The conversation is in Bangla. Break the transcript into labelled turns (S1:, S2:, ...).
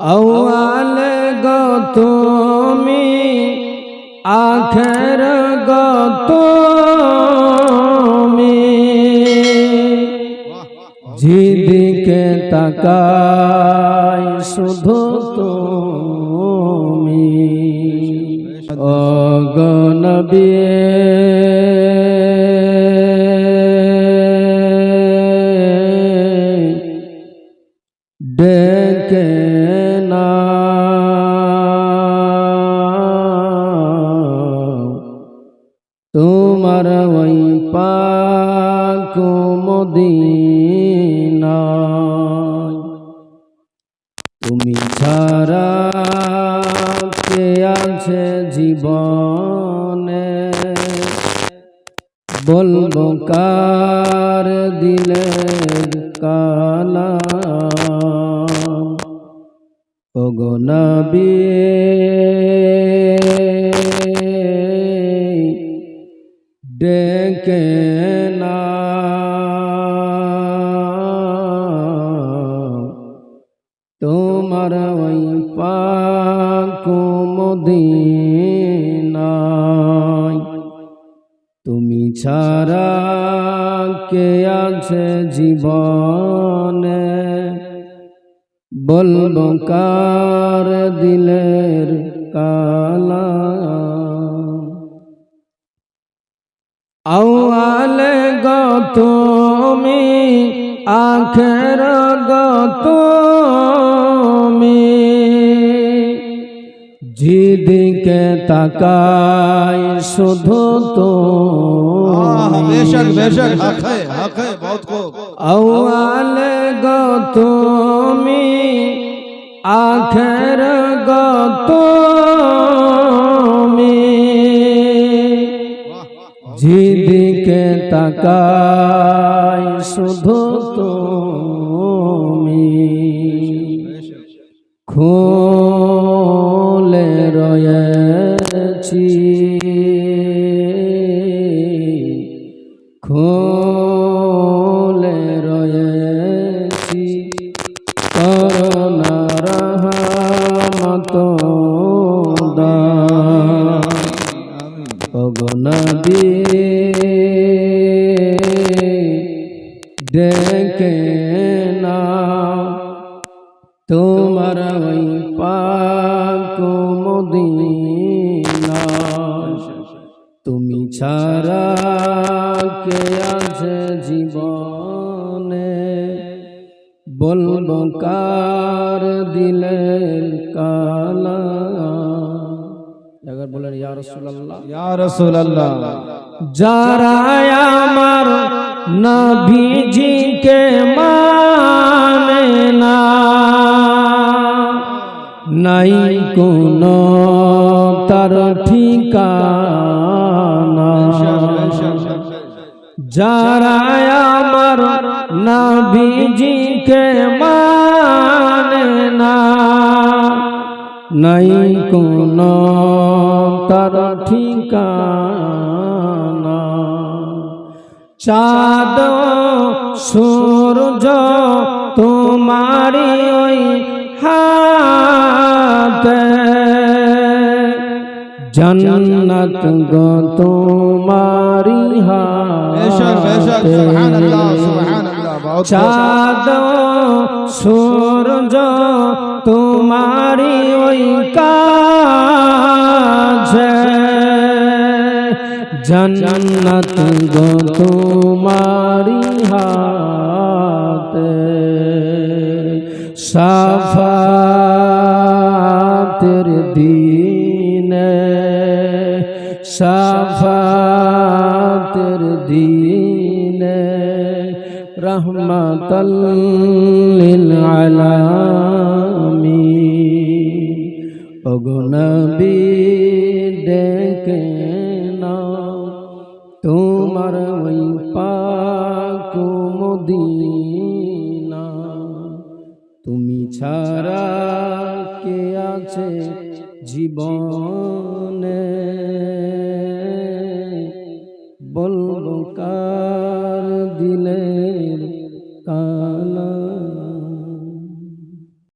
S1: আউয়াল গো তুমি আখের গো যেদিকে তাকাই শুধু তুমি। অগনবী ডেকে মদিনা তুমি ছাড়া কে আছে জীবনে? বলব কার দিলের কালা ওগো নবী ডেকে না তোমার ওই পাক মদিনায় তুমি ছাড়া কে আছে জীবনে? বলব কার দিলের কালা? আউয়াল গো আখের গো যেদিকে তাকাই শুধু তো
S2: हाँ, बेशक बेशक हक है हक है बहुत को
S1: আউয়াল গো তুমি আখের গো তুমি যেদিকে তাকাই শুধু তুমি খোলে ডেকে না তোমার ওই পা তুমি ছাড়া আজ জীবনে? বলব কার দিলেন কালা? বলেন ইয়া রাসূলুল্লাহ।
S2: ইয়া রাসূলুল্লাহ।
S1: যারা আমার নবীজিকে মানে না নাই কোন তার ঠিকানা যারা আমার নবীজিকে মানে না নাই কোন তার ঠিকানা চাঁদ সূর্য তোমারি ওই হাতে। জন্নত গো তোমারি চাঁদ সূর্য তোমারি ওই কা জন্নত গো তোমারি হাতে সাফাতের দিনে সাফাতের দিনে রহমাতাল্লিল আলামিন। অগনবী ডেকে নাও তোমার ওই পাক মদিনা তুমি ছাড়া কে আছে জীবনে?